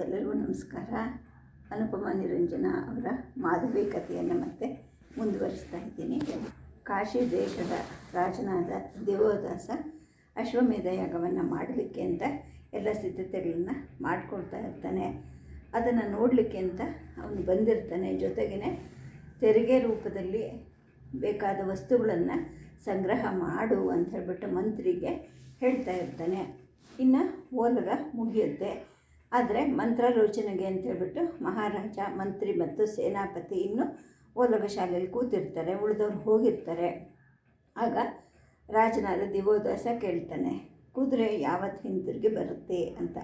ಎಲ್ಲರಿಗೂ ನಮಸ್ಕಾರ. ಅನುಪಮ ನಿರಂಜನ ಅವರ ಮಾಧವಿ ಕಥೆಯನ್ನು ಮತ್ತೆ ಮುಂದುವರಿಸ್ತಾ ಇದ್ದೀನಿ. ಕಾಶಿ ದೇಶದ ರಾಜನಾದ ದೇವೋದಾಸ ಅಶ್ವಮೇಧ ಯಾಗವನ್ನು ಮಾಡಲಿಕ್ಕೆ ಅಂತ ಎಲ್ಲ ಸಿದ್ಧತೆಗಳನ್ನು ಮಾಡಿಕೊಳ್ತಾ ಇರ್ತಾನೆ. ಅದನ್ನು ನೋಡಲಿಕ್ಕೆ ಅಂತ ಅವನು ಬಂದಿರ್ತಾನೆ. ಜೊತೆಗೇ ತೆರಿಗೆ ರೂಪದಲ್ಲಿ ಬೇಕಾದ ವಸ್ತುಗಳನ್ನು ಸಂಗ್ರಹ ಮಾಡು ಅಂತ ಹೇಳ್ಬಿಟ್ಟು ಮಂತ್ರಿಗೆ ಹೇಳ್ತಾ ಇರ್ತಾನೆ. ಇನ್ನು ಓಲಗ ಮುಗಿಯುತ್ತೆ. ಆದರೆ ಮಂತ್ರಾಲೋಚನೆಗೆ ಅಂತ ಹೇಳ್ಬಿಟ್ಟು ಮಹಾರಾಜ, ಮಂತ್ರಿ ಮತ್ತು ಸೇನಾಪತಿ ಇನ್ನು ಓಲಗ ಶಾಲೆಯಲ್ಲಿ ಕೂತಿರ್ತಾರೆ, ಉಳಿದವ್ರು ಹೋಗಿರ್ತಾರೆ. ಆಗ ರಾಜನಾದ ದಿವೋದಾಸ ಕೇಳ್ತಾನೆ, ಕುದುರೆ ಯಾವತ್ತು ಹಿಂತಿರುಗಿ ಬರುತ್ತೆ ಅಂತ?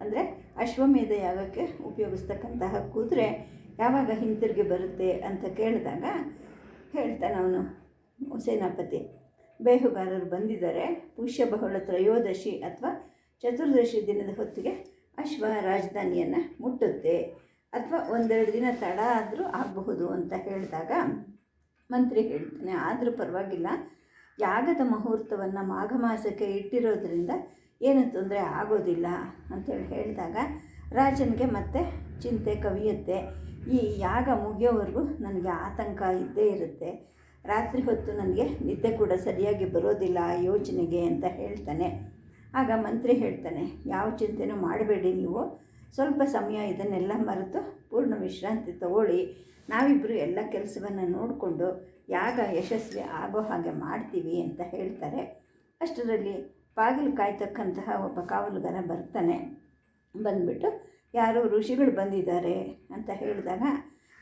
ಅಂದರೆ ಅಶ್ವಮೇಧ ಯಾಗಕ್ಕೆ ಉಪಯೋಗಿಸ್ತಕ್ಕಂತಹ ಕುದುರೆ ಯಾವಾಗ ಹಿಂತಿರುಗಿ ಬರುತ್ತೆ ಅಂತ ಕೇಳಿದಾಗ ಹೇಳ್ತಾನೆ ಅವನು ಸೇನಾಪತಿ, ಬೇಹುಗಾರರು ಬಂದಿದ್ದಾರೆ ಪುಷ್ಯ ಬಹುಳ ತ್ರಯೋದಶಿ ಅಥವಾ ಚತುರ್ದಶಿ ದಿನದ ಹೊತ್ತಿಗೆ ಅಶ್ವ ರಾಜಧಾನಿಯನ್ನು ಮುಟ್ಟುತ್ತೆ ಅಥವಾ ಒಂದೆರಡು ದಿನ ತಡ ಆದರೂ ಆಗಬಹುದು ಅಂತ ಹೇಳಿದಾಗ ಮಂತ್ರಿ ಹೇಳ್ತಾನೆ, ಆದರೂ ಪರವಾಗಿಲ್ಲ. ಯಾಗದ ಮುಹೂರ್ತವನ್ನು ಮಾಘ ಮಾಸಕ್ಕೆ ಇಟ್ಟಿರೋದ್ರಿಂದ ಏನು ತೊಂದರೆ ಆಗೋದಿಲ್ಲ ಅಂತೇಳಿ ಹೇಳಿದಾಗ ರಾಜನಿಗೆ ಮತ್ತೆ ಚಿಂತೆ ಕವಿಯುತ್ತೆ. ಈ ಯಾಗ ಮುಗಿಯೋವರೆಗೂ ನನಗೆ ಆತಂಕ ಇದ್ದೇ ಇರುತ್ತೆ. ರಾತ್ರಿ ಹೊತ್ತು ನನಗೆ ನಿದ್ದೆ ಕೂಡ ಸರಿಯಾಗಿ ಬರೋದಿಲ್ಲ ಆ ಯೋಚನೆಗೆ ಅಂತ ಹೇಳ್ತಾನೆ. ಆಗ ಮಂತ್ರಿ ಹೇಳ್ತಾನೆ, ಯಾವ ಚಿಂತೆನೂ ಮಾಡಬೇಡಿ ನೀವು. ಸ್ವಲ್ಪ ಸಮಯ ಇದನ್ನೆಲ್ಲ ಮರೆತು ಪೂರ್ಣ ವಿಶ್ರಾಂತಿ ತಗೊಳ್ಳಿ. ನಾವಿಬ್ಬರು ಎಲ್ಲ ಕೆಲಸವನ್ನು ನೋಡಿಕೊಂಡು ಯಾಗ ಯಶಸ್ವಿ ಆಗೋ ಹಾಗೆ ಮಾಡ್ತೀವಿ ಅಂತ ಹೇಳ್ತಾರೆ. ಅಷ್ಟರಲ್ಲಿ ಬಾಗಿಲು ಕಾಯ್ತಕ್ಕಂತಹ ಒಬ್ಬ ಕಾವಲುಗಾರ ಬರ್ತಾನೆ. ಬಂದುಬಿಟ್ಟು, ಯಾರೋ ಋಷಿಗಳು ಬಂದಿದ್ದಾರೆ ಅಂತ ಹೇಳಿದಾಗ,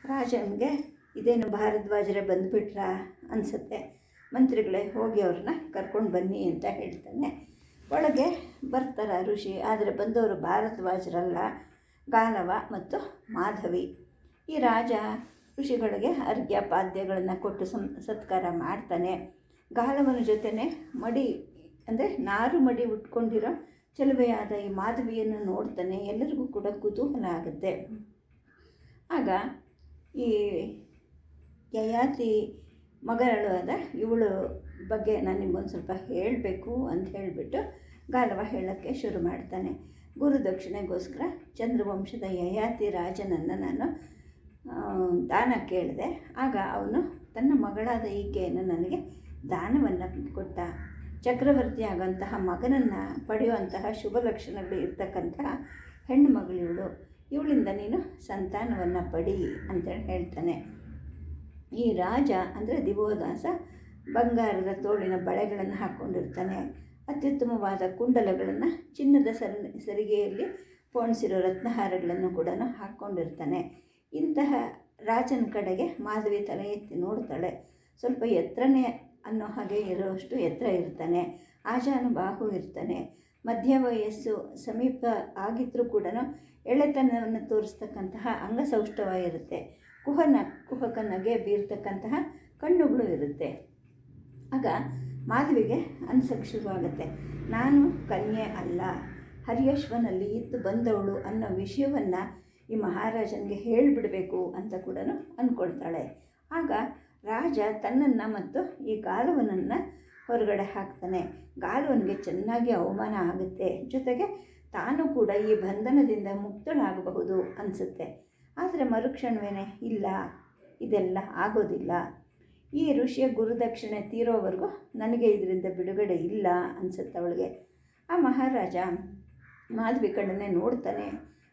ರಾಜನಿಗೆ ಇದೇನು ಭಾರದ್ವಾಜರೇ ಬಂದುಬಿಟ್ರಾ? ಅನಿಸುತ್ತೆ. ಮಂತ್ರಿಗಳೇ, ಹೋಗಿ ಅವ್ರನ್ನ ಕರ್ಕೊಂಡು ಬನ್ನಿ ಅಂತ ಹೇಳ್ತಾನೆ. ಒಳಗೆ ಬರ್ತಾರೆ ಋಷಿ, ಆದರೆ ಬಂದವರು ಭಾರದ್ವಾಜರಲ್ಲ ಗಾಲವ ಮತ್ತು ಮಾಧವಿ. ಈ ರಾಜ ಋಷಿಗಳಿಗೆ ಅರ್ಘ್ಯ ಪಾದ್ಯಗಳನ್ನು ಕೊಟ್ಟು ಸಂ, ಸತ್ಕಾರ ಮಾಡ್ತಾನೆ. ಗಾಲವನ ಜೊತೆನೆ ಮಡಿ, ಅಂದರೆ ನಾರು ಮಡಿ ಉಟ್ಕೊಂಡಿರೋ ಚೆಲುವೆಯಾದ ಈ ಮಾಧವಿಯನ್ನು ನೋಡ್ತಾನೆ. ಎಲ್ಲರಿಗೂ ಕೂಡ ಕುತೂಹಲ ಆಗುತ್ತೆ ಆಗ ಈ ಯಯಾತಿ ಮಗಳು ಅದ ಇವಳು ಬಗ್ಗೆ ನಾನು ನಿಮ್ಗೊಂದು ಸ್ವಲ್ಪ ಹೇಳಬೇಕು ಅಂತ ಹೇಳಿಬಿಟ್ಟು ಗಾಲವ ಹೇಳೋಕ್ಕೆ ಶುರು ಮಾಡ್ತಾನೆ. ಗುರುದಕ್ಷಿಣೆಗೋಸ್ಕರ ಚಂದ್ರವಂಶದ ಯಯಾತಿ ರಾಜನನ್ನು ನಾನು ದಾನ ಕೇಳಿದೆ. ಆಗ ಅವನು ತನ್ನ ಮಗಳಾದ ಈಕೆಯನ್ನು ನನಗೆ ದಾನವನ್ನು ಕೊಟ್ಟ. ಚಕ್ರವರ್ತಿ ಆಗೋಂತಹ ಮಗನನ್ನು ಪಡೆಯುವಂತಹ ಶುಭ ಲಕ್ಷಣಗಳು ಇರ್ತಕ್ಕಂತಹ ಹೆಣ್ಣು ಮಗಳಿವಳು ಇವಳಿಂದ ನೀನು ಸಂತಾನವನ್ನು ಪಡಿ ಅಂತೇಳಿ ಹೇಳ್ತಾನೆ. ಈ ರಾಜ ಅಂದರೆ ದಿವೋದಾಸ ಬಂಗಾರದ ತೋಳಿನ ಬಳೆಗಳನ್ನು ಹಾಕ್ಕೊಂಡಿರ್ತಾನೆ ಅತ್ಯುತ್ತಮವಾದ ಕುಂಡಲಗಳನ್ನು ಚಿನ್ನದ ಸರ, ಸರಿಗೆಯಲ್ಲಿ ಪೋಣಿಸಿರೋ ರತ್ನಹಾರಗಳನ್ನು ಕೂಡ ಹಾಕ್ಕೊಂಡಿರ್ತಾನೆ. ಇಂತಹ ರಾಜನ ಕಡೆಗೆ ಮಾಧವಿ ತಲೆ ಎತ್ತಿ ನೋಡ್ತಾಳೆ. ಸ್ವಲ್ಪ ಎತ್ತರನೇ ಅನ್ನೋ ಹಾಗೆ ಇರೋಷ್ಟು ಎತ್ತರ ಇರ್ತಾನೆ. ಆಜಾನುಬಾಹು ಇರ್ತಾನೆ. ಮಧ್ಯ ವಯಸ್ಸು, ಸಮೀಪ ಆಗಿದ್ದರೂ ಕೂಡ ಎಳೆತನವನ್ನು ತೋರಿಸ್ತಕ್ಕಂತಹ ಅಂಗಸೌಷ್ಠವ ಇರುತ್ತೆ. ಕುಹನ, ಕುಹಕ ನಗೆ ಬೀರ್ತಕ್ಕಂತಹ ಕಣ್ಣುಗಳು ಇರುತ್ತೆ. ಆಗ ಮಾಧವಿಗೆ ಅನ್ಸಕ್ಕೆ ಶುರುವಾಗುತ್ತೆ. ನಾನು ಕನ್ಯೆ ಅಲ್ಲ. ಹರಿಯಶ್ವನಲ್ಲಿ ಇತ್ತು ಬಂದವಳು ಅನ್ನೋ ವಿಷಯವನ್ನು ಈ ಮಹಾರಾಜನಿಗೆ ಹೇಳಿಬಿಡಬೇಕು ಅಂತ ಕೂಡ ಅಂದ್ಕೊಳ್ತಾಳೆ ಆಗ ರಾಜ ತನ್ನನ್ನು ಮತ್ತು ಈ ಗಾಲವನನ್ನು ಹೊರಗಡೆ ಹಾಕ್ತಾನೆ. ಗಾಲವನಿಗೆ ಚೆನ್ನಾಗಿ ಅವಮಾನ ಆಗುತ್ತೆ. ಜೊತೆಗೆ ತಾನು ಕೂಡ ಈ ಬಂಧನದಿಂದ ಮುಕ್ತಳಾಗಬಹುದು ಅನಿಸುತ್ತೆ. ಆದರೆ ಮರುಕ್ಷಣವೇನೆ ಇಲ್ಲ. ಇದೆಲ್ಲ ಆಗೋದಿಲ್ಲ. ಈ ಋಷಿಯ ಗುರುದಕ್ಷಿಣೆ ತೀರೋವರೆಗೂ ನನಗೆ ಇದರಿಂದ ಬಿಡುಗಡೆ ಇಲ್ಲ ಅನಿಸುತ್ತೆ ಅವಳಿಗೆ. ಆ ಮಹಾರಾಜ ಮಾಧವಿ ಕಣ್ಣನ್ನೇ ನೋಡ್ತಾನೆ,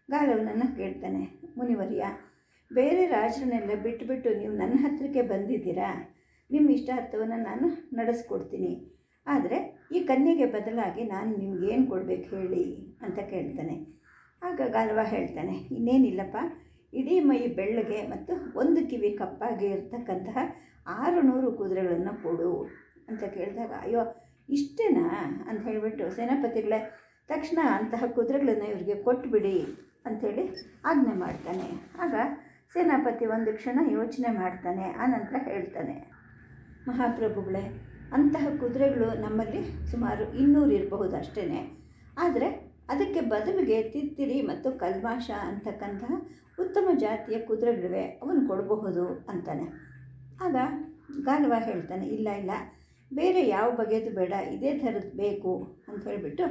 ಗಾಲವನನ್ನು ಕೇಳ್ತಾನೆ, ಮುನಿವರ್ಯ, ಬೇರೆ ರಾಜರನ್ನೆಲ್ಲ ಬಿಟ್ಟುಬಿಟ್ಟು ನೀವು ನನ್ನ ಹತ್ತಿರಕ್ಕೆ ಬಂದಿದ್ದೀರಾ? ನಿಮ್ಮ ಇಷ್ಟಾರ್ಥವನ್ನು ನಾನು ನಡೆಸ್ಕೊಡ್ತೀನಿ. ಆದರೆ ಈ ಕನ್ಯೆಗೆ ಬದಲಾಗಿ ನಾನು ನಿಮ್ಗೇನು ಕೊಡಬೇಕು ಹೇಳಿ ಅಂತ ಕೇಳ್ತಾನೆ. ಆಗ ಗಾಲವ ಹೇಳ್ತಾನೆ, ಇನ್ನೇನಿಲ್ಲಪ್ಪ, ಇಡೀ ಮೈ ಬೆಳ್ಳಗೆ ಮತ್ತು ಒಂದು ಕಿವಿ ಕಪ್ಪಾಗಿ ಇರ್ತಕ್ಕಂತಹ ಆರು ನೂರು ಕುದುರೆಗಳನ್ನು ಕೊಡು ಅಂತ ಕೇಳಿದಾಗ, ಅಯ್ಯೋ, ಇಷ್ಟೇನಾ? ಅಂತ ಹೇಳಿಬಿಟ್ಟು ಸೇನಾಪತಿಗಳೇ, ತಕ್ಷಣ ಅಂತಹ ಕುದುರೆಗಳನ್ನು ಇವರಿಗೆ ಕೊಟ್ಟುಬಿಡಿ ಅಂಥೇಳಿ ಆಜ್ಞೆ ಮಾಡ್ತಾನೆ. ಆಗ ಸೇನಾಪತಿ ಒಂದು ಕ್ಷಣ ಯೋಚನೆ ಮಾಡ್ತಾನೆ ಆನಂತರ ಹೇಳ್ತಾನೆ, ಮಹಾಪ್ರಭುಗಳೇ, ಅಂತಹ ಕುದುರೆಗಳು ನಮ್ಮಲ್ಲಿ ಸುಮಾರು ಇನ್ನೂರು ಇರಬಹುದು ಅಷ್ಟೇ ಆದರೆ ಅದಕ್ಕೆ ಬದಲಿಗೆ ತಿತ್ತಿರಿ ಮತ್ತು ಕಲ್ಮಾಶ ಅಂತಕ್ಕಂತಹ ಉತ್ತಮ ಜಾತಿಯ ಕುದುರೆಗಳಿವೆ, ಅವನು ಕೊಡಬಹುದು ಅಂತಾನೆ. ಆಗ ಗಾಲವ ಹೇಳ್ತಾನೆ, ಇಲ್ಲ ಇಲ್ಲ, ಬೇರೆ ಯಾವ ಬಗೆದು ಬೇಡ, ಇದೇ ಥರದ್ದು ಬೇಕು ಅಂತ ಹೇಳಿಬಿಟ್ಟು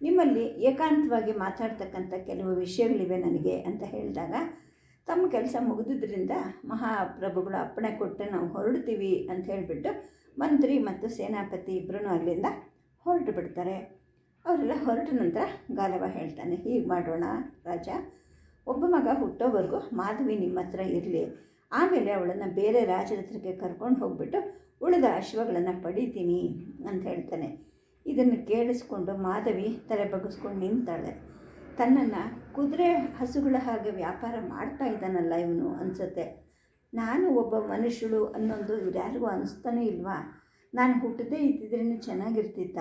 ನಿಮ್ಮಲ್ಲಿ ಏಕಾಂತವಾಗಿ ಮಾತಾಡ್ತಕ್ಕಂಥ ಕೆಲವು ವಿಷಯಗಳಿವೆ ನನಗೆ ಅಂತ ಹೇಳಿದಾಗ, ತಮ್ಮ ಕೆಲಸ ಮುಗಿದಿದ್ದರಿಂದ ಮಹಾಪ್ರಭುಗಳು ಅಪ್ಪಣೆ ಕೊಟ್ಟು ನಾವು ಹೊರಡ್ತೀವಿ ಅಂತ ಹೇಳಿಬಿಟ್ಟು ಮಂತ್ರಿ ಮತ್ತು ಸೇನಾಪತಿ ಇಬ್ಬರೂ ಅಲ್ಲಿಂದ ಹೊರಟು ಬಿಡ್ತಾರೆ. ಅವರೆಲ್ಲ ಹೊರಟ ನಂತರ ಗಾಲವ ಹೇಳ್ತಾನೆ, ಹೀಗೆ ಮಾಡೋಣ ರಾಜ, ಒಬ್ಬ ಮಗ ಹುಟ್ಟೋವರೆಗೂ ಮಾಧವಿ ನಿಮ್ಮ ಹತ್ರ ಇರಲಿ. ಆಮೇಲೆ ಅವಳನ್ನು ಬೇರೆ ರಾಜರ ಹತ್ರಕ್ಕೆ ಕರ್ಕೊಂಡು ಹೋಗ್ಬಿಟ್ಟು ಉಳಿದ ಅಶ್ವಗಳನ್ನು ಪಡಿತೀನಿ ಅಂತ ಹೇಳ್ತಾನೆ. ಇದನ್ನು ಕೇಳಿಸ್ಕೊಂಡು ಮಾಧವಿ ತಲೆ ಬಗ್ಗಿಸ್ಕೊಂಡು ನಿಂತಾಳೆ. ತನ್ನನ್ನು ಕುದುರೆ ಹಸುಗಳ ಹಾಗೆ ವ್ಯಾಪಾರ ಮಾಡ್ತಾ ಇದ್ದಾನಲ್ಲ ಇವನು ಅನಿಸುತ್ತೆ. ನಾನು ಒಬ್ಬ ಮನುಷ್ಯಳು ಅನ್ನೋದು ಇವ್ರ್ಯಾರಿಗೂ ಅನಿಸ್ತಾನೆ ಇಲ್ವಾ? ನಾನು ಹುಟ್ಟದೇ ಇದ್ದಿದ್ರೇ ಚೆನ್ನಾಗಿರ್ತಿತ್ತ?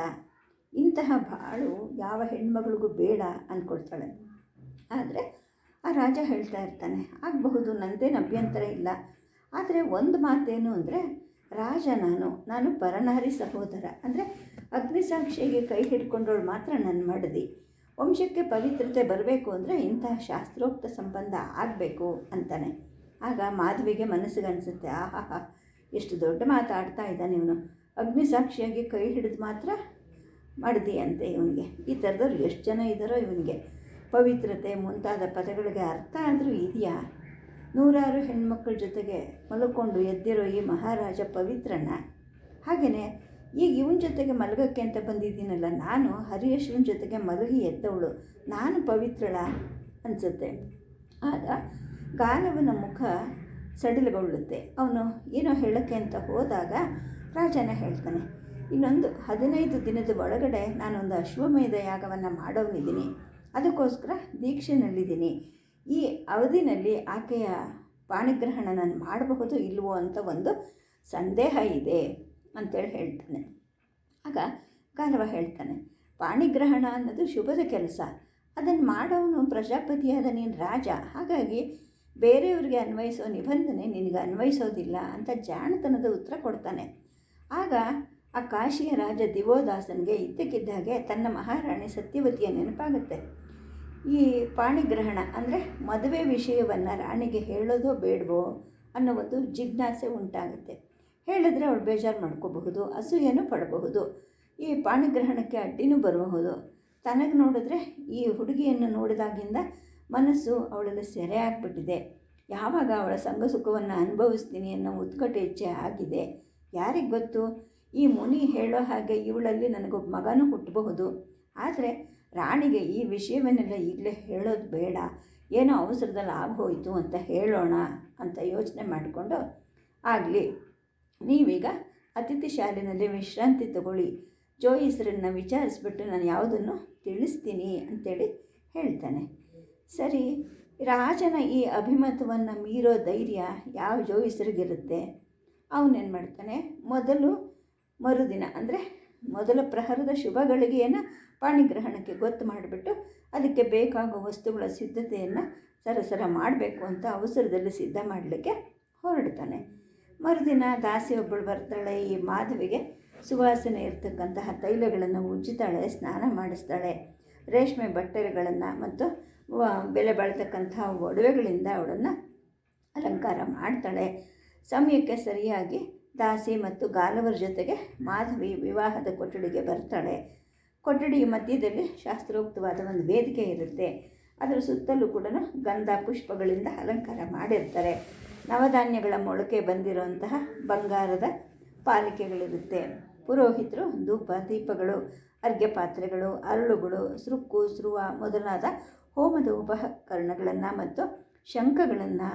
ಇಂತಹ ಬಾಳು ಯಾವ ಹೆಣ್ಮಗಳಿಗೂ ಬೇಡ ಅಂದ್ಕೊಳ್ತಾಳೆ ಆದರೆ ಆ ರಾಜ ಹೇಳ್ತಾ ಇರ್ತಾನೆ, ಆಗಬಹುದು ನನ್ನದೇನು ಅಭ್ಯಂತರ ಇಲ್ಲ. ಆದರೆ ಒಂದು ಮಾತೇನು ಅಂದರೆ, ರಾಜ ನಾನು ನಾನು ಪರನಾರಿ ಸಹೋದರ. ಅಂದರೆ ಅಗ್ನಿಸಾಕ್ಷಿಗೆ ಕೈ ಹಿಡ್ಕೊಂಡವಳು ಮಾತ್ರ ನಾನು ಮಡದಿ. ವಂಶಕ್ಕೆ ಪವಿತ್ರತೆ ಬರಬೇಕು ಅಂದರೆ ಇಂತಹ ಶಾಸ್ತ್ರೋಕ್ತ ಸಂಬಂಧ ಆಗಬೇಕು ಅಂತಾನೆ. ಆಗ ಮಾಧವಿಗೆ ಮನಸ್ಸಿಗನ್ಸುತ್ತೆ ಆಹಾಹಾ, ಎಷ್ಟು ದೊಡ್ಡ ಮಾತಾಡ್ತಾ ಇದ್ದಾನೆ ಇವನು. ಅಗ್ನಿಸಾಕ್ಷಿಯಾಗಿ ಕೈ ಹಿಡಿದು ಮಾತ್ರ ಮಾಡಿದಿ ಅಂತೆ ಇವನಿಗೆ. ಈ ಥರದವ್ರು ಎಷ್ಟು ಜನ ಇದ್ದಾರೋ ಇವನಿಗೆ. ಪವಿತ್ರತೆ ಮುಂತಾದ ಪದಗಳಿಗೆ ಅರ್ಥ ಆದರೂ ಇದೆಯಾ? ನೂರಾರು ಹೆಣ್ಮಕ್ಳ ಜೊತೆಗೆ ಮಲಕೊಂಡು ಎದ್ದಿರೋ ಈ ಮಹಾರಾಜ ಪವಿತ್ರನ? ಹಾಗೆಯೇ ಈಗ ಇವನ ಜೊತೆಗೆ ಮಲಗಕ್ಕೆ ಅಂತ ಬಂದಿದ್ದೀನಲ್ಲ, ನಾನು ಹರಿಯಶ್ವನ ಜೊತೆಗೆ ಮಲಗಿ ಎದ್ದವಳು, ನಾನು ಪವಿತ್ರಳ? ಅನಿಸುತ್ತೆ. ಆಗ ಗಾನವನ ಮುಖ ಸಡಿಲಗೊಳ್ಳುತ್ತೆ. ಅವನು ಏನೋ ಹೇಳಕ್ಕೆ ಅಂತ ಹೋದಾಗ ರಾಜನ ಹೇಳ್ತಾನೆ, ಇನ್ನೊಂದು ಹದಿನೈದು ದಿನದ ಒಳಗಡೆ ನಾನೊಂದು ಅಶ್ವಮೇಧ ಯಾಗವನ್ನು ಮಾಡೋನಿದ್ದೀನಿ ಅದಕ್ಕೋಸ್ಕರ ದೀಕ್ಷೆನಲ್ಲಿದ್ದೀನಿ ಈ ಅವಧಿನಲ್ಲಿ ಆಕೆಯ ಪಾಣಿಗ್ರಹಣ ನಾನು ಮಾಡಬಹುದು ಇಲ್ವೋ ಅಂತ ಒಂದು ಸಂದೇಹ ಇದೆ ಅಂತೇಳಿ ಹೇಳ್ತಾನೆ. ಆಗ ಕಾಲವ ಹೇಳ್ತಾನೆ, ಪಾಣಿಗ್ರಹಣ ಅನ್ನೋದು ಶುಭದ ಕೆಲಸ. ಅದನ್ನು ಮಾಡೋನು ಪ್ರಜಾಪತಿಯಾದ ನೀನು ರಾಜ. ಹಾಗಾಗಿ ಬೇರೆಯವ್ರಿಗೆ ಅನ್ವಯಿಸೋ ನಿಬಂಧನೆ ನಿನಗೆ ಅನ್ವಯಿಸೋದಿಲ್ಲ ಅಂತ ಜಾಣತನದ ಉತ್ತರ ಕೊಡ್ತಾನೆ. ಆಗ ಆ ಕಾಶಿಯ ರಾಜ ದಿವೋದಾಸನಿಗೆ ಇದ್ದಕ್ಕಿದ್ದಾಗೆ ತನ್ನ ಮಹಾರಾಣಿ ಸತ್ಯವತಿಯ ನೆನಪಾಗುತ್ತೆ. ಈ ಪಾಣಿಗ್ರಹಣ ಅಂದರೆ ಮದುವೆ ವಿಷಯವನ್ನು ರಾಣಿಗೆ ಹೇಳೋದೋ ಬೇಡವೋ ಅನ್ನೋ ಒಂದು ಜಿಜ್ಞಾಸೆ ಉಂಟಾಗುತ್ತೆ. ಹೇಳಿದ್ರೆ ಅವಳು ಬೇಜಾರು ಮಾಡ್ಕೋಬಹುದು, ಅಸೂಯೆನೂ ಪಡಬಹುದು. ಈ ಪಾಣಿಗ್ರಹಣಕ್ಕೆ ಅಡ್ಡಿನೂ ಬರಬಹುದು. ತನಗೆ ನೋಡಿದ್ರೆ ಈ ಹುಡುಗಿಯನ್ನು ನೋಡಿದಾಗಿಂದ ಮನಸ್ಸು ಅವಳಲ್ಲಿ ಸೆರೆ ಆಗಿಬಿಟ್ಟಿದೆ. ಯಾವಾಗ ಅವಳ ಸಂಘ ಸುಖವನ್ನು ಅನುಭವಿಸ್ತೀನಿ ಅನ್ನೋ ಉತ್ಕಟ ಇಚ್ಛೆ ಆಗಿದೆ. ಯಾರಿಗೆ ಗೊತ್ತು? ಈ ಮುನಿ ಹೇಳೋ ಹಾಗೆ ಇವಳಲ್ಲಿ ನನಗೊಬ್ಬ ಮಗನೂ ಹುಟ್ಟಬಹುದು ಆದರೆ ರಾಣಿಗೆ ಈ ವಿಷಯವನ್ನೆಲ್ಲ ಈಗಲೇ ಹೇಳೋದು ಬೇಡ. ಏನೋ ಅವಸರದಲ್ಲಿ ಆಗೋಯಿತು ಅಂತ ಹೇಳೋಣ ಅಂತ ಯೋಚನೆ ಮಾಡಿಕೊಂಡು ಆಗಲಿ. ನೀವೀಗ ಅತಿಥಿ ಶಾಲೆಯಲ್ಲಿ ವಿಶ್ರಾಂತಿ ತಗೊಳ್ಳಿ. ಜೋಯಿಸರನ್ನು ವಿಚಾರಿಸ್ಬಿಟ್ಟು ನಾನು ಯಾವುದನ್ನು ತಿಳಿಸ್ತೀನಿ ಅಂತೇಳಿ ಹೇಳ್ತಾನೆ. ಸರಿ, ರಾಜನ ಈ ಅಭಿಮತವನ್ನು ಮೀರೋ ಧೈರ್ಯ ಯಾವ ಜೋಯಿಸರಿಗಿರುತ್ತೆ? ಅವನೇನು ಮಾಡ್ತಾನೆ? ಮೊದಲು ಮರುದಿನ, ಅಂದರೆ ಮೊದಲ ಪ್ರಹರದ ಶುಭಗಳಿಗೆ ಗಳಿಗೆಯನ್ನು ಪಾಣಿಗ್ರಹಣಕ್ಕೆ ಗೊತ್ತು ಮಾಡಿಬಿಟ್ಟು ಅದಕ್ಕೆ ಬೇಕಾಗೋ ವಸ್ತುಗಳ ಸಿದ್ಧತೆಯನ್ನು ಸರಸರ ಮಾಡಬೇಕು ಅಂತ ಅವಸರದಲ್ಲಿ ಸಿದ್ಧ ಮಾಡಲಿಕ್ಕೆ ಹೊರಡ್ತಾನೆ. ಮರುದಿನ ದಾಸಿ ಒಬ್ಬಳು ಬರ್ತಾಳೆ. ಈ ಮಾಧವಿಗೆ ಸುವಾಸನೆ ಇರತಕ್ಕಂತಹ ತೈಲಗಳನ್ನು ಉಜ್ಜುತ್ತಾಳೆ ಸ್ನಾನ ಮಾಡಿಸ್ತಾಳೆ. ರೇಷ್ಮೆ ಬಟ್ಟೆಗಳನ್ನು ಮತ್ತು ಬೆಲೆ ಬಾಳ್ತಕ್ಕಂತಹ ಒಡವೆಗಳಿಂದ ಅವಳನ್ನು ಅಲಂಕಾರ ಮಾಡ್ತಾಳೆ. ಸಮಯಕ್ಕೆ ಸರಿಯಾಗಿ ದಾಸಿ ಮತ್ತು ಗಾಲವರ ಜೊತೆಗೆ ಮಾಧವಿ ವಿವಾಹದ ಕೊಠಡಿಗೆ ಬರ್ತಾಳೆ. ಕೊಠಡಿಯ ಮಧ್ಯದಲ್ಲಿ ಶಾಸ್ತ್ರೋಕ್ತವಾದ ಒಂದು ವೇದಿಕೆ ಇರುತ್ತೆ. ಅದರ ಸುತ್ತಲೂ ಕೂಡ ಗಂಧ, ಪುಷ್ಪಗಳಿಂದ ಅಲಂಕಾರ ಮಾಡಿರ್ತಾರೆ. ನವಧಾನ್ಯಗಳ ಮೊಳಕೆ ಬಂದಿರುವಂತಹ ಬಂಗಾರದ ಪಾಲಿಕೆಗಳಿರುತ್ತೆ. ಪುರೋಹಿತರು, ಧೂಪ, ದೀಪಗಳು, ಅರ್ಘ್ಯ ಪಾತ್ರೆಗಳು, ಅರಳುಗಳು, ಸೃಕ್ಕು ಸೃವ ಮೊದಲಾದ ಹೋಮದ ಉಪಕರಣಗಳನ್ನು ಮತ್ತು ಶಂಖಗಳನ್ನು,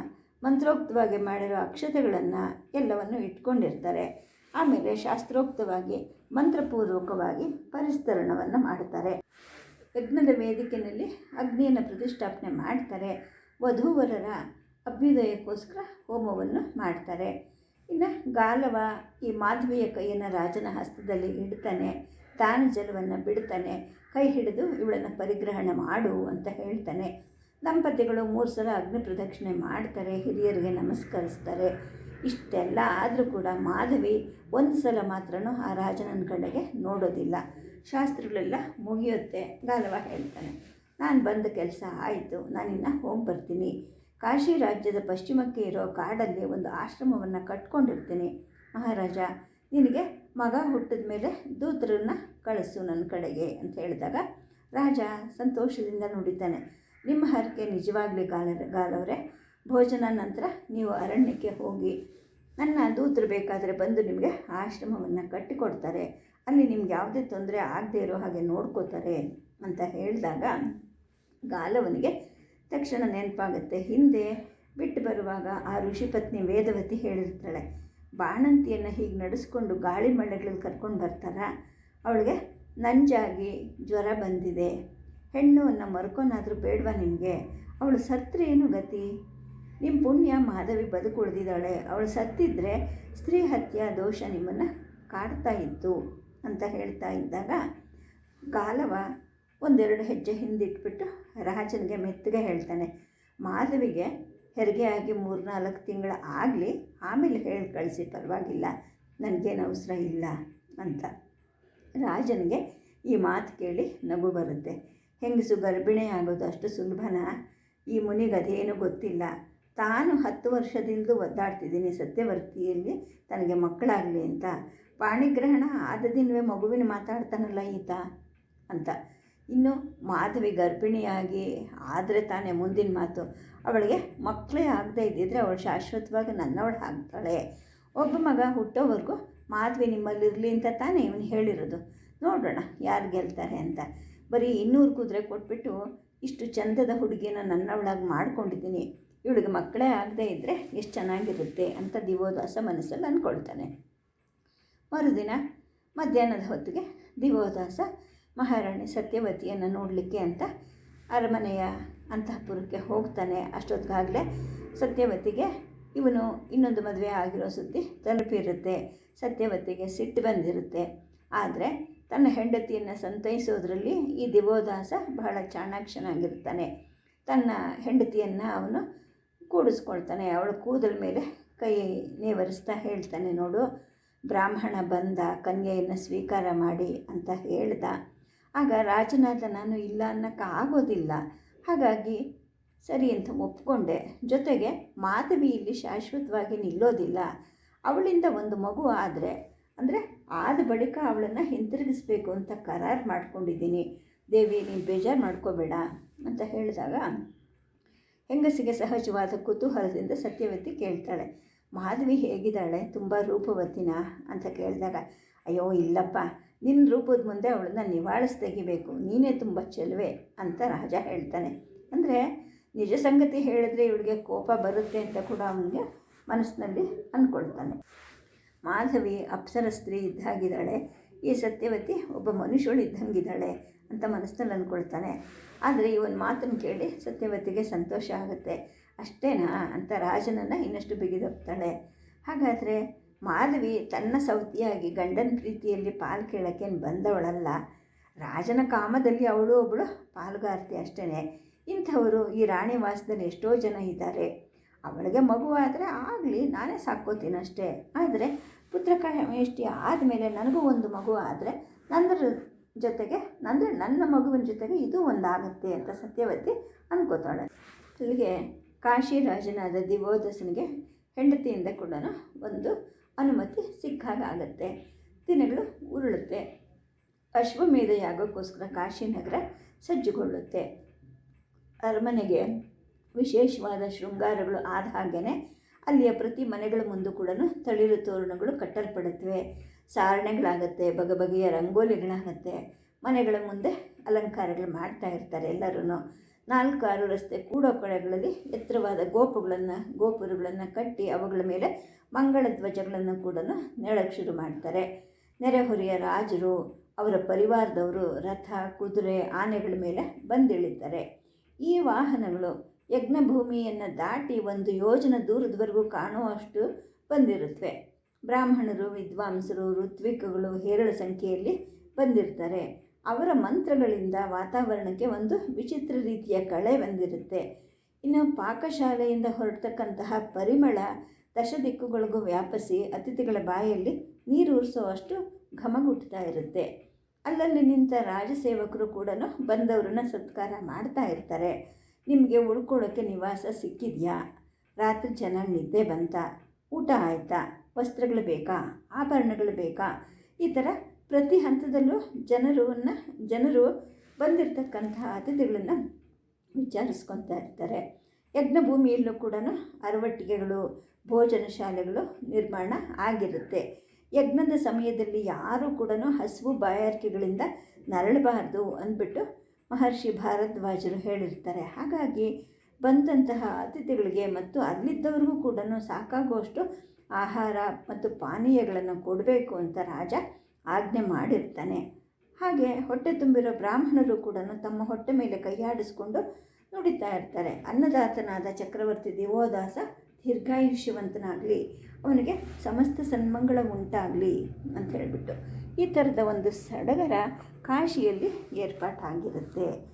ಮಂತ್ರೋಕ್ತವಾಗಿ ಮಾಡಿರೋ ಅಕ್ಷತೆಗಳನ್ನು ಎಲ್ಲವನ್ನು ಇಟ್ಕೊಂಡಿರ್ತಾರೆ. ಆಮೇಲೆ ಶಾಸ್ತ್ರೋಕ್ತವಾಗಿ, ಮಂತ್ರಪೂರ್ವಕವಾಗಿ ಪರಿಸ್ತರಣವನ್ನು ಮಾಡ್ತಾರೆ. ಯಜ್ಞದ ವೇದಿಕೆಯಲ್ಲಿ ಅಗ್ನಿಯನ್ನು ಪ್ರತಿಷ್ಠಾಪನೆ ಮಾಡ್ತಾರೆ. ವಧುವರರ ಅಭ್ಯುದಯಕ್ಕೋಸ್ಕರ ಹೋಮವನ್ನು ಮಾಡ್ತಾರೆ. ಇನ್ನು ಗಾಲವ ಈ ಮಾಧವಿಯ ಕೈಯನ್ನು ರಾಜನ ಹಸ್ತದಲ್ಲಿ ಇಡ್ತಾನೆ ದಾನ ಜಲವನ್ನು ಬಿಡ್ತಾನೆ, ಕೈ ಹಿಡಿದು ಇವಳನ್ನು ಪರಿಗ್ರಹಣ ಮಾಡು ಅಂತ ಹೇಳ್ತಾನೆ. ದಂಪತಿಗಳು ಮೂರು ಸಲ ಅಗ್ನಿ ಪ್ರದಕ್ಷಿಣೆ ಮಾಡ್ತಾರೆ, ಹಿರಿಯರಿಗೆ ನಮಸ್ಕರಿಸ್ತಾರೆ. ಇಷ್ಟೆಲ್ಲ ಆದರೂ ಕೂಡ ಮಾಧವಿ ಒಂದು ಸಲ ಮಾತ್ರ ಆ ರಾಜನ ಕಡೆಗೆ ನೋಡೋದಿಲ್ಲ. ಶಾಸ್ತ್ರಗಳೆಲ್ಲ ಮುಗಿಯುತ್ತೆ, ಗಾಲವ ಹೇಳ್ತಾನೆ. ನಾನು ಬಂದ ಕೆಲಸ ಆಯಿತು ನಾನಿನ್ನು ಹೋಗಿ ಬರ್ತೀನಿ. ಕಾಶಿ ರಾಜ್ಯದ ಪಶ್ಚಿಮಕ್ಕೆ ಇರೋ ಕಾಡಲ್ಲಿ ಒಂದು ಆಶ್ರಮವನ್ನು ಕಟ್ಕೊಂಡಿರ್ತೀನಿ. ಮಹಾರಾಜ, ನಿನಗೆ ಮಗ ಹುಟ್ಟಿದ ಮೇಲೆ ದೂತರನ್ನ ಕಳಿಸು ನನ್ನ ಕಡೆಗೆ ಅಂತ ಹೇಳಿದಾಗ ರಾಜ ಸಂತೋಷದಿಂದ ನುಡಿತಾನೆ. ನಿಮ್ಮ ಹರಕೆ ನಿಜವಾಗ್ಲಿ ಗಾಲ, ಗಾಲವರೇ. ಭೋಜನ ನಂತರ ನೀವು ಅರಣ್ಯಕ್ಕೆ ಹೋಗಿ ನನ್ನ ದೂತರು ಬೇಕಾದರೆ ಬಂದು ನಿಮಗೆ ಆಶ್ರಮವನ್ನು ಕಟ್ಟಿಕೊಡ್ತಾರೆ. ಅಲ್ಲಿ ನಿಮ್ಗೆ ಯಾವುದೇ ತೊಂದರೆ ಆಗದೆ ಇರೋ ಹಾಗೆ ನೋಡ್ಕೋತಾರೆ ಅಂತ ಹೇಳಿದಾಗ ಗಾಲವನಿಗೆ ತಕ್ಷಣ ನೆನಪಾಗುತ್ತೆ. ಹಿಂದೆ ಬಿಟ್ಟು ಬರುವಾಗ ಆ ಋಷಿಪತ್ನಿ ವೇದವತಿ ಹೇಳಿರ್ತಾಳೆ, ಬಾಣಂತಿಯನ್ನು ಹೀಗೆ ನಡೆಸ್ಕೊಂಡು ಗಾಳಿ ಮಳೆಗಳಲ್ಲಿ ಕರ್ಕೊಂಡು ಬರ್ತಾರ? ಅವಳಿಗೆ, ನಂಜಾಗಿ ಜ್ವರ ಬಂದಿದೆ. ಹೆಣ್ಣು ಅನ್ನ ಮರ್ಕೊನಾದರೂ ಬೇಡವಾ ನಿಮಗೆ? ಅವಳು ಸತ್ರೆ ಏನು ಗತಿ? ನಿಮ್ಮ ಪುಣ್ಯ ಮಾಧವಿ ಬದುಕು ಉಳಿದಿದ್ದಾಳೆ ಅವಳು ಸತ್ತಿದ್ರೆ ಸ್ತ್ರೀ ಹತ್ಯೆ ದೋಷ ನಿಮ್ಮನ್ನು ಕಾಡ್ತಾ ಇತ್ತು ಅಂತ ಹೇಳ್ತಾ ಇದ್ದಾಗ ಗಾಲವ ಒಂದೆರಡು ಹೆಜ್ಜೆ ಹಿಂದಿಟ್ಬಿಟ್ಟು ರಾಜನಿಗೆ ಮೆತ್ತಗೆ ಹೇಳ್ತಾನೆ, ಮಾಧವಿಗೆ ಹೆರಿಗೆ ಆಗಿ ಮೂರ್ನಾಲ್ಕು ತಿಂಗಳ ಆಗಲಿ, ಆಮೇಲೆ ಹೇಳಿ ಕಳಿಸಿ, ಪರವಾಗಿಲ್ಲ, ನನಗೇನು ಅವಸರ ಇಲ್ಲ ಅಂತ. ರಾಜನಿಗೆ ಈ ಮಾತು ಕೇಳಿ ನಗು ಬರುತ್ತೆ. ಹೆಂಗಸು ಗರ್ಭಿಣಿ ಆಗೋದು ಅಷ್ಟು ಸುಲಭನ? ಈ ಮುನಿಗೆ ಅದೇನು ಗೊತ್ತಿಲ್ಲ. ತಾನು ಹತ್ತು ವರ್ಷದಿಂದ ಒದ್ದಾಡ್ತಿದ್ದೀನಿ ಸತ್ಯವರ್ತಿಯಲ್ಲಿ, ತನಗೆ ಮಕ್ಕಳಾಗಲಿ ಅಂತ. ಪಾಣಿಗ್ರಹಣ ಆದ ದಿನವೇ ಮಗುವಿನ ಮಾತಾಡ್ತಾನಲ್ಲ ಈತ ಅಂತ. ಇನ್ನು ಮಾಧವಿ ಗರ್ಭಿಣಿಯಾಗಿ ಆದರೆ ತಾನೇ ಮುಂದಿನ ಮಾತು. ಅವಳಿಗೆ ಮಕ್ಕಳೇ ಆಗದೇ ಇದ್ದಿದ್ರೆ ಅವಳು ಶಾಶ್ವತವಾಗಿ ನನ್ನವಳು ಆಗ್ತಾಳೆ. ಒಬ್ಬ ಮಗ ಹುಟ್ಟೋವರೆಗೂ ಮಾಧವಿ ನಿಮ್ಮಲ್ಲಿರಲಿ ಅಂತ ತಾನೇ ಇವನು ಹೇಳಿರೋದು. ನೋಡೋಣ ಯಾರು ಗೆಲ್ತಾರೆ ಅಂತ. ಬರೀ ಇನ್ನೂರು ಕುದುರೆ ಕೊಟ್ಬಿಟ್ಟು ಇಷ್ಟು ಚಂದದ ಹುಡುಗಿನ ನನ್ನವಳಾಗಿ ಮಾಡ್ಕೊಂಡಿದ್ದೀನಿ. ಇವಳಿಗೆ ಮಕ್ಕಳೇ ಆಗದೆ ಇದ್ದರೆ ಎಷ್ಟು ಚೆನ್ನಾಗಿರುತ್ತೆ ಅಂತ ದಿವೋದಾಸ ಮನಸ್ಸಲ್ಲಿ ಅಂದ್ಕೊಳ್ತಾನೆ. ಮರುದಿನ ಮಧ್ಯಾಹ್ನದ ಹೊತ್ತಿಗೆ ದಿವೋದಾಸ ಮಹಾರಾಣಿ ಸತ್ಯವತಿಯನ್ನು ನೋಡಲಿಕ್ಕೆ ಅಂತ ಅರಮನೆಯ ಅಂತಃಪುರಕ್ಕೆ ಹೋಗ್ತಾನೆ. ಅಷ್ಟೊತ್ತಿಗಾಗಲೇ ಸತ್ಯವತಿಗೆ ಇವನು ಇನ್ನೊಂದು ಮದುವೆ ಆಗಿರೋ ಸುದ್ದಿ ತಲುಪಿರುತ್ತೆ. ಸತ್ಯವತಿಗೆ ಸಿಟ್ಟು ಬಂದಿರುತ್ತೆ. ಆದರೆ ತನ್ನ ಹೆಂಡತಿಯನ್ನು ಸಂತೈಸೋದ್ರಲ್ಲಿ ಈ ದಿವೋದಾಸ ಬಹಳ ಚಾಣಾಕ್ಷನಾಗಿರ್ತಾನೆ. ತನ್ನ ಹೆಂಡತಿಯನ್ನು ಅವನು ಕೂಡಿಸ್ಕೊಳ್ತಾನೆ. ಅವಳ ಕೂದಲ ಮೇಲೆ ಕೈ ನೇವರಿಸ್ತಾ ಹೇಳ್ತಾನೆ, ನೋಡು, ಬ್ರಾಹ್ಮಣ ಬಂದ, ಕನ್ಯೆಯನ್ನು ಸ್ವೀಕಾರ ಮಾಡಿ ಅಂತ ಹೇಳ್ದ. ಆಗ ರಾಜನಾದ ನಾನು ಇಲ್ಲ ಅನ್ನೋಕ್ಕೆ ಆಗೋದಿಲ್ಲ. ಹಾಗಾಗಿ ಸರಿ ಅಂತ ಒಪ್ಕೊಂಡೆ. ಜೊತೆಗೆ ಮಾಧವಿ ಇಲ್ಲಿ ಶಾಶ್ವತವಾಗಿ ನಿಲ್ಲೋದಿಲ್ಲ. ಅವಳಿಂದ ಒಂದು ಮಗು ಆದರೆ, ಅಂದರೆ ಆದ ಬಳಿಕ ಅವಳನ್ನು ಹಿಂತಿರುಗಿಸ್ಬೇಕು ಅಂತ ಕರಾರು ಮಾಡ್ಕೊಂಡಿದ್ದೀನಿ. ದೇವಿ, ನೀನು ಬೇಜಾರು ಮಾಡ್ಕೋಬೇಡ, ಅಂತ ಹೇಳಿದಾಗ ಹೆಂಗಸಿಗೆ ಸಹಜವಾದ ಕುತೂಹಲದಿಂದ ಸತ್ಯವತಿ ಕೇಳ್ತಾಳೆ. ಮಾಧವಿ ಹೇಗಿದ್ದಾಳೆ? ತುಂಬ ರೂಪವತಿನ? ಅಂತ ಕೇಳಿದಾಗ, ಅಯ್ಯೋ, ಇಲ್ಲಪ್ಪ. ನಿನ್ನ ರೂಪದ ಮುಂದೆ ಅವಳನ್ನ ನಿವಾಳಿಸ್ ತೆಗಿಬೇಕು ನೀನೇ ತುಂಬ ಚೆಲುವೆ ಅಂತ ರಾಜ ಹೇಳ್ತಾನೆ. ಅಂದರೆ ನಿಜ ಸಂಗತಿ ಹೇಳಿದ್ರೆ ಇವಳಿಗೆ ಕೋಪ ಬರುತ್ತೆ ಅಂತ ಕೂಡ ಅವನಿಗೆ ಮನಸ್ಸಿನಲ್ಲಿ ಅಂದ್ಕೊಳ್ತಾನೆ ಮಾಧವಿ ಅಪ್ಸರ ಸ್ತ್ರೀ ಇದ್ದಾಗಿದ್ದಾಳೆ. ಈ ಸತ್ಯವತಿ ಒಬ್ಬ ಮನುಷ್ಯಳು ಇದ್ದಂಗಿದ್ದಾಳೆ. ಅಂತ ಮನಸ್ಸಿನಲ್ಲಿ ಅಂದ್ಕೊಳ್ತಾನೆ. ಆದರೆ ಈ ಒಂದು ಮಾತನ್ನು ಕೇಳಿ ಸತ್ಯವತಿಗೆ ಸಂತೋಷ ಆಗುತ್ತೆ. ಅಷ್ಟೇನಾ? ಅಂತ ರಾಜನನ್ನು ಇನ್ನಷ್ಟು ಬಿಗಿದೋಗ್ತಾಳೆ ಹಾಗಾದರೆ ಮಾಧವಿ ತನ್ನ ಸೌತಿಯಾಗಿ ಗಂಡನ ಪ್ರೀತಿಯಲ್ಲಿ ಪಾಲು ಕೇಳೋಕ್ಕೇನು ಬಂದವಳಲ್ಲ. ರಾಜನ ಕಾಮದಲ್ಲಿ ಅವಳು ಒಬ್ಬಳು ಪಾಲುಗಾರ್ತಿ ಅಷ್ಟೇ ಇಂಥವರು ಈ ರಾಣಿ ವಾಸದಲ್ಲಿ ಎಷ್ಟೋ ಜನ ಇದ್ದಾರೆ. ಅವಳಿಗೆ ಮಗು ಆದರೆ ಆಗಲಿ ನಾನೇ ಸಾಕೋತೀನಿ ಅಷ್ಟೇ. ಆದರೆ ಪುತ್ರಕಾಮೇಷ್ಟಿ ಆದಮೇಲೆ ನನಗೂ ಒಂದು ಮಗು ಆದರೆ ನಂದ್ರ ಜೊತೆಗೆ ಅಂದರೆ ನನ್ನ ಮಗುವಿನ ಜೊತೆಗೆ ಇದು ಒಂದಾಗುತ್ತೆ ಅಂತ ಸತ್ಯವತಿ ಅಂದ್ಕೋತಾಳೆ ಅಲ್ಲಿಗೆ ಕಾಶಿ ರಾಜನಾದ ದಿವೋದಸನಿಗೆ ಹೆಂಡತಿಯಿಂದ ಕೂಡ ಒಂದು ಅನುಮತಿ ಸಿಕ್ಕಾಗುತ್ತೆ ದಿನಗಳು ಉರುಳುತ್ತೆ. ಅಶ್ವಮೇಧ ಯಾಗಕ್ಕೋಸ್ಕರ ಕಾಶಿನಗರ ಸಜ್ಜುಗೊಳ್ಳುತ್ತೆ. ಅರಮನೆಗೆ ವಿಶೇಷವಾದ ಶೃಂಗಾರಗಳು ಆದ ಹಾಗೆಯೇ ಅಲ್ಲಿಯ ಪ್ರತಿ ಮನೆಗಳ ಮುಂದೆ ಕೂಡ ತಳಿರು ತೋರಣಗಳು ಕಟ್ಟಲ್ಪಡುತ್ತವೆ. ಸಾರಣೆಗಳಾಗುತ್ತೆ ಬಗೆ ಬಗೆಯ ರಂಗೋಲಿಗಳಾಗತ್ತೆ, ಮನೆಗಳ ಮುಂದೆ ಅಲಂಕಾರಗಳು ಮಾಡ್ತಾ ಇರ್ತಾರೆ ಎಲ್ಲರೂ ನಾಲ್ಕಾರು ರಸ್ತೆ ಕೂಡೋ ಕಡೆಗಳಲ್ಲಿ ಎತ್ತರವಾದ ಗೋಪುಗಳನ್ನು, ಗೋಪುರಗಳನ್ನು ಕಟ್ಟಿ ಅವುಗಳ ಮೇಲೆ ಮಂಗಳ ಧ್ವಜಗಳನ್ನು ಕೂಡ ನೆಳಕ್ಕೆ ಶುರು ಮಾಡ್ತಾರೆ. ನೆರೆಹೊರೆಯ ರಾಜರು, ಅವರ ಪರಿವಾರದವರು ರಥ, ಕುದುರೆ, ಆನೆಗಳ ಮೇಲೆ ಬಂದಿಳಿತಾರೆ. ಈ ವಾಹನಗಳು ಯಜ್ಞಭೂಮಿಯನ್ನು ದಾಟಿ ಒಂದು ಯೋಜನ ದೂರದವರೆಗೂ ಕಾಣುವಷ್ಟು ಬಂದಿರುತ್ತವೆ ಬ್ರಾಹ್ಮಣರು, ವಿದ್ವಾಂಸರು, ಋತ್ವಿಕಗಳು ಹೇರಳ ಸಂಖ್ಯೆಯಲ್ಲಿ ಬಂದಿರ್ತಾರೆ ಅವರ ಮಂತ್ರಗಳಿಂದ ವಾತಾವರಣಕ್ಕೆ ಒಂದು ವಿಚಿತ್ರ ರೀತಿಯ ಕಳೆ ಬಂದಿರುತ್ತೆ. ಇನ್ನು ಪಾಕಶಾಲೆಯಿಂದ ಹೊರಡ್ತಕ್ಕಂತಹ ಪರಿಮಳ ದಶದಿಕ್ಕುಗಳಿಗೂ ವ್ಯಾಪಿಸಿ ಅತಿಥಿಗಳ ಬಾಯಲ್ಲಿ ನೀರು ಘಮ ಘಮಗುಟ್ತಾ ಇರುತ್ತೆ. ಅಲ್ಲಲ್ಲಿ ನಿಂತ ರಾಜಸೇವಕರು ಕೂಡ ಬಂದವರನ್ನ ಸತ್ಕಾರ ಮಾಡ್ತಾ ಇರ್ತಾರೆ. ನಿಮಗೆ ಉಳ್ಕೊಳ್ಳೋಕ್ಕೆ ನಿವಾಸ ಸಿಕ್ಕಿದೆಯಾ? ರಾತ್ರಿ ಚೆನ್ನಾಗಿ ನಿದ್ದೆ ಬಂತ? ಊಟ ಆಯಿತಾ? ವಸ್ತ್ರಗಳು ಬೇಕಾ? ಆಭರಣಗಳು ಬೇಕಾ? ಈ ಥರ ಪ್ರತಿ ಹಂತದಲ್ಲೂ ಜನರನ್ನು, ಜನರು ಬಂದಿರತಕ್ಕಂತಹ ಅತಿಥಿಗಳನ್ನು ವಿಚಾರಿಸ್ಕೊತಾ ಇರ್ತಾರೆ. ಯಜ್ಞಭೂಮಿಯಲ್ಲೂ ಕೂಡ ಅರವಟ್ಟಿಗೆಗಳು, ಭೋಜನ ಶಾಲೆಗಳು ನಿರ್ಮಾಣ ಆಗಿರುತ್ತೆ. ಯಜ್ಞದ ಸಮಯದಲ್ಲಿ ಯಾರೂ ಕೂಡ ಹಸಿವು ಬಾಯಾರಿಕೆಗಳಿಂದ ನರಳಬಾರ್ದು ಅಂದ್ಬಿಟ್ಟು ಮಹರ್ಷಿ ಭಾರದ್ವಾಜರು ಹೇಳಿರ್ತಾರೆ. ಹಾಗಾಗಿ ಬಂದಂತಹ ಅತಿಥಿಗಳಿಗೆ ಮತ್ತು ಅಲ್ಲಿದ್ದವ್ರಿಗೂ ಕೂಡ ಸಾಕಾಗುವಷ್ಟು ಆಹಾರ ಮತ್ತು ಪಾನೀಯಗಳನ್ನು ಕೊಡಬೇಕು ಅಂತ ರಾಜ ಆಜ್ಞೆ ಮಾಡಿರ್ತಾನೆ. ಹಾಗೆ ಹೊಟ್ಟೆ ತುಂಬಿರೋ ಬ್ರಾಹ್ಮಣರು ಕೂಡ ತಮ್ಮ ಹೊಟ್ಟೆ ಮೇಲೆ ಕೈಯಾಡಿಸ್ಕೊಂಡು ನುಡಿತಾ ಇರ್ತಾರೆ. ಅನ್ನದಾತನಾದ ಚಕ್ರವರ್ತಿ ದೇವೋದಾಸ ದೀರ್ಘಾಯುಷ್ಯವಂತನಾಗಲಿ, ಅವನಿಗೆ ಸಮಸ್ತ ಸನ್ಮಂಗಳ ಉಂಟಾಗಲಿ ಅಂತ ಹೇಳಿಬಿಟ್ಟು ಈ ಥರದ ಒಂದು ಸಡಗರ ಕಾಶಿಯಲ್ಲಿ ಏರ್ಪಾಟಾಗಿರುತ್ತೆ.